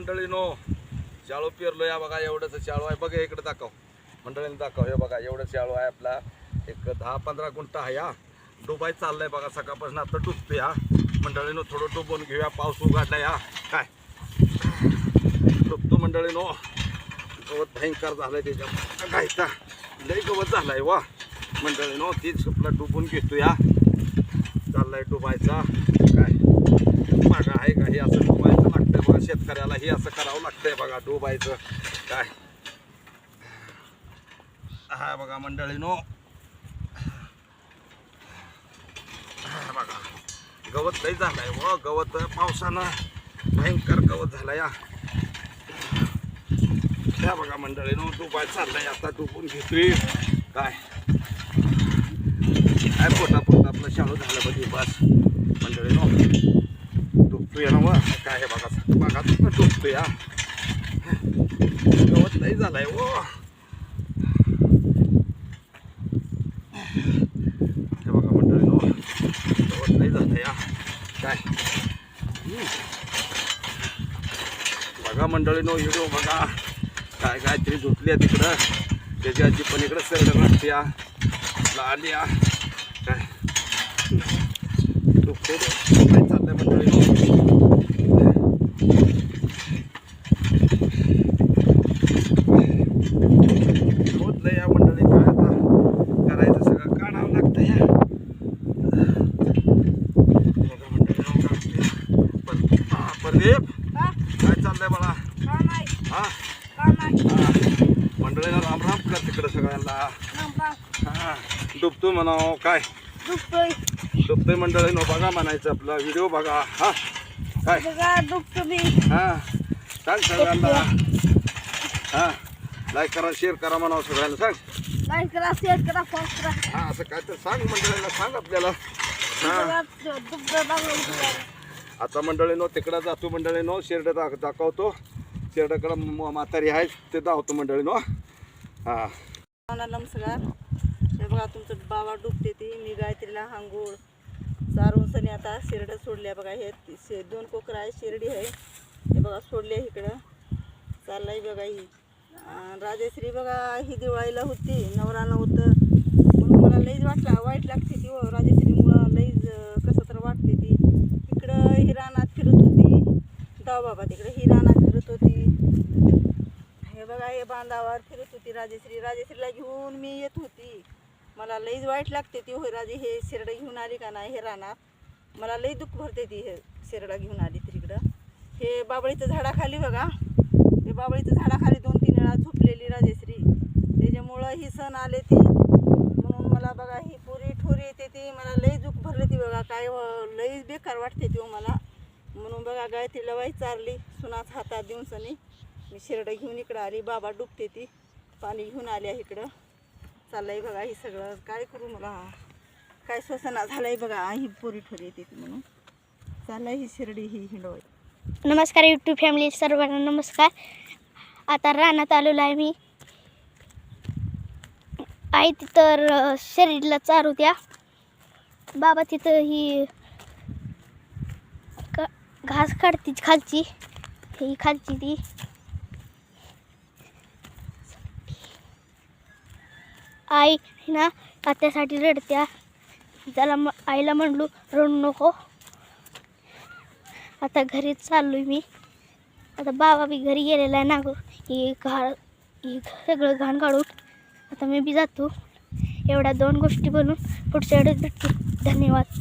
मंडळीनो शाळू पेरलो या बघा एवढंच शाळू आहे. बघा इकडे दाखव. मंडळीने दाखव. हे बघा एवढं शाळू आहे आपला. एक दहा पंधरा गुंठा आहे हा. डुबाय चाललाय बघा सकाळपासून आता डुबतोय हा. मंडळीनो थोडं डुबून घेऊया. पाऊस उघडलाय हा. काय? डुबतो मंडळीनो. गवत भयंकर झालंय त्याच्या गायचा लई गवत झालाय वा. मंडळीनो तीच आपला डुबून घेतोय हा. चाललाय डुबायचा. काय? मागा आहे का? हे असं डोबायचं लागतंय बघा शेतकऱ्याला हे असं करावं लागतंय बघा डोबायचं. काय? हा बघा मंडळीनो. हा बघा. गवत लई झालंय व गवत पावसानं भयंकर गवत झालं या ह्या बघा मंडळीनो डुबाय चाललंय आता डुबून घेतली. काय? काय पोटा पोटा आपलं शाळू झालं बघी बस. मंडळीनो डुबतोय ना वा काय हे बघा. बघा डुबतोय हा गवत नाही झालाय ओ हे बघा मंडळीनो गवत नाही झालंय हा काय बघा मंडळीनो हिडो बघा काय काय तरी झोपली आहे तिकडं. त्याची आजी पण इकडं सरड राहते या काय झोपते रे. काय चाललंय मंडळीनो होत या मंडळी काय आता करायचं सगळं काढावं लागतं या हा, प्रदीप काय चाललंय हा हा. मंडळीला राम राम कर तिकडं सगळ्यांना. हा डुबतो म्हणाव काय? डुबतोय. मंडळीनो बघा म्हणायचं आपला व्हिडिओ बघा. हा. काय? हा. सांग सगळ्यांना. हा. लाईक करा शेअर करा म्हणावं सगळ्यांना. सांग. हा असं काय तर सांग मंडळीला सांग आपल्याला. हा. आता मंडळीनो तिकडं जातो मंडळीनो शेरड दाख दाखवतो. शेरडाकडं म- म्हातारी आहे ते दाखवतो मंडळीनो हा नमस्कार. हे बघा तुमचं बाबा डुबते ती मी गायत्रीला हांगूळ. चारून सनी आता शिरडं सोडल्या बघा हे शे दोन कोकरं आहे शिर्डी आहे. हे बघा सोडले इकडं. चाललंय बघा ही. राजेश्री बघा ही दिवाळीला होती नवरा नव्हतं म्हणून मला लईच वाटला वाईट लागते ती हो राजेश्रीमुळं लईच कसं तर वाटते ती. इकडं ही रानात फिरत होती. जाऊ बाबा तिकडे ही रानात फिरत होती. हे बघा हे बांधावर फिरत होती राजेश्री. राजेश्रीला घेऊन मी येत होती. मला लईच वाईट लागते ती होय राजे हे शेरडं घेऊन आली का नाही हे रानात? मला लई दुःख भरते ती हे शेरडं घेऊन आली तिकडं. हे बाबळीचं झाडाखाली बघा. हे बाबळीचं झाडाखाली दोन तीन वेळा झोपलेली राजेश्री. त्याच्यामुळं ही सण आले ती. म्हणून मला बघा ही पुरी ठोरी येते ती. मला लई दुःख भरले ती बघा. काय लईच बेकार वाटते ती हो मला. म्हणून बघा गायत्री वाईट चारली. सुनाच हातात देऊन सनी. मी शेरडं घेऊन इकडं आली. बाबा डुबते ती. पाणी घेऊन आल्या इकडं. चाललंय बघा हे सगळं. काय करू मला काय स्वसना झालंय बघा. ही पोरी ठोरी येते म्हणून. चाललंय ही शिर्डी ही हिंडवय नमस्कार यूट्यूब फॅमिली सर्वांना नमस्कार. आता रानात आलेलो आहे मी. आई तिथं शरीरला चारू द्या. बाबा तिथं ही क- घास काढतीच खालची. ही खालची ती. आई ना त्यासाठी रडत्या. त्याला म आईला म्हणलो रडू नको. आता घरी आहे मी. आता बाबा बी घरी गेलेला आहे ना गो. हे घा ही सगळं घाण काढून आता मी बी जातो. एवढ्या दोन गोष्टी बनून पुढच्या वेळेस भेटतील धन्यवाद.